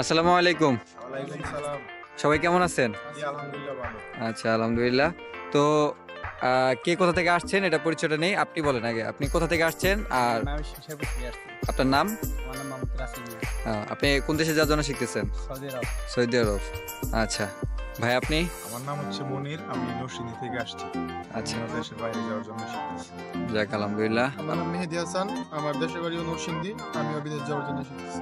আসসালামু আলাইকুম। সবাই কেমন আছেন? আচ্ছা আলহামদুলিল্লাহ। তো কে কোথা থেকে আসছেন? এটা পরিচয়টা নেই আপনি বলেন আগে। আপনি কোথা থেকে আসছেন? আর আমি আপনার নাম? আপনি কোন দেশে যাওয়ার জন্য শিখতেছেন? Saudi Arab. আচ্ছা। ভাই আপনি? আমার নাম হচ্ছে মনির আমি নরসিংদী থেকে আসছি। আচ্ছা। দেশের বাইরে যাওয়ার জন্য শিখতেছি। যাক আলহামদুলিল্লাহ। আমার নাম মেহেদি হাসান আমার দেশের বাড়ি নরসিংদী আমিও বিদেশ যাওয়ার জন্য শিখতেছি।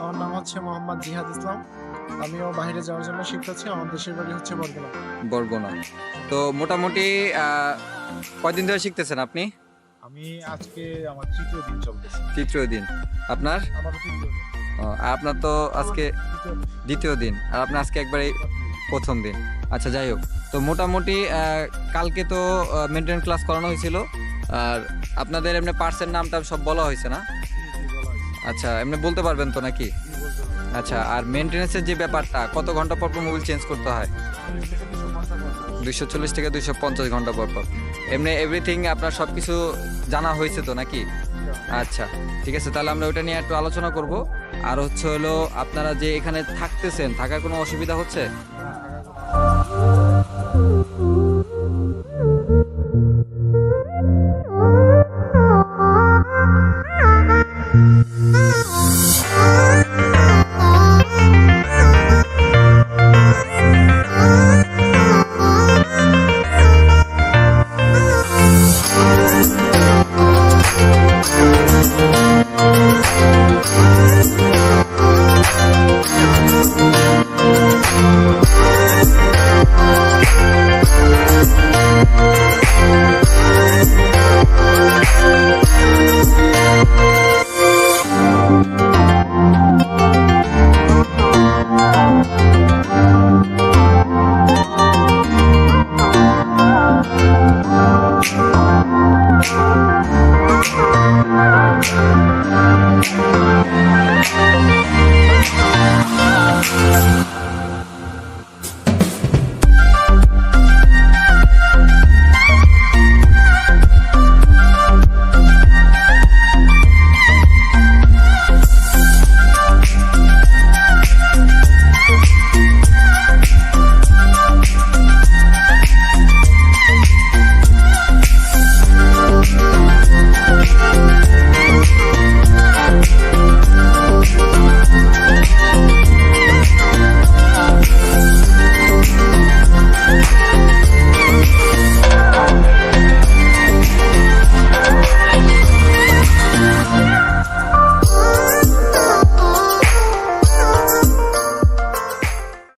আমার নাম হচ্ছে মোহাম্মদ জিহাদ ইসলাম। আমিও বাইরে যাওয়ার জন্য শিখতেছি আমার দেশের বাড়ি হচ্ছে বরগুনা। বরগুনা। তো মোটামুটি কয়দিন ধরে শিখতেছেন আপনি? আমি আজকে আমার তৃতীয় দিন চলতেছে। তৃতীয় দিন। আপনার? আমার তৃতীয় দিন। আপনার তো আজকে দ্বিতীয় দিন। আর আপনার আজকে একবারে প্রথম দিন। আচ্ছা যাই হোক। তো মোটামুটি আহ, কালকে তো মেনটেন ক্লাস করানো হয়েছিল। আর আপনাদের এমনি পার্সের নামটা সব বলা হয়েছে না? আচ্ছা এমনি বলতে পারবেন তো নাকি? আচ্ছা আর মেনটেন্যান্সের যে ব্যাপারটা, কত ঘণ্টা পর পর মোবাইল চেঞ্জ করতে হয়? দুইশো চল্লিশ থেকে দুইশো পঞ্চাশ ঘণ্টা পর পর। এমনি এভরিথিং আপনার সব কিছু জানা হয়েছে তো নাকি? আচ্ছা ঠিক আছে, তাহলে আমরা ওটা নিয়ে একটু আলোচনা করব। আর হচ্ছে হলো, আপনারা যে এখানে থাকতেছেন, থাকার কোনো অসুবিধা হচ্ছে?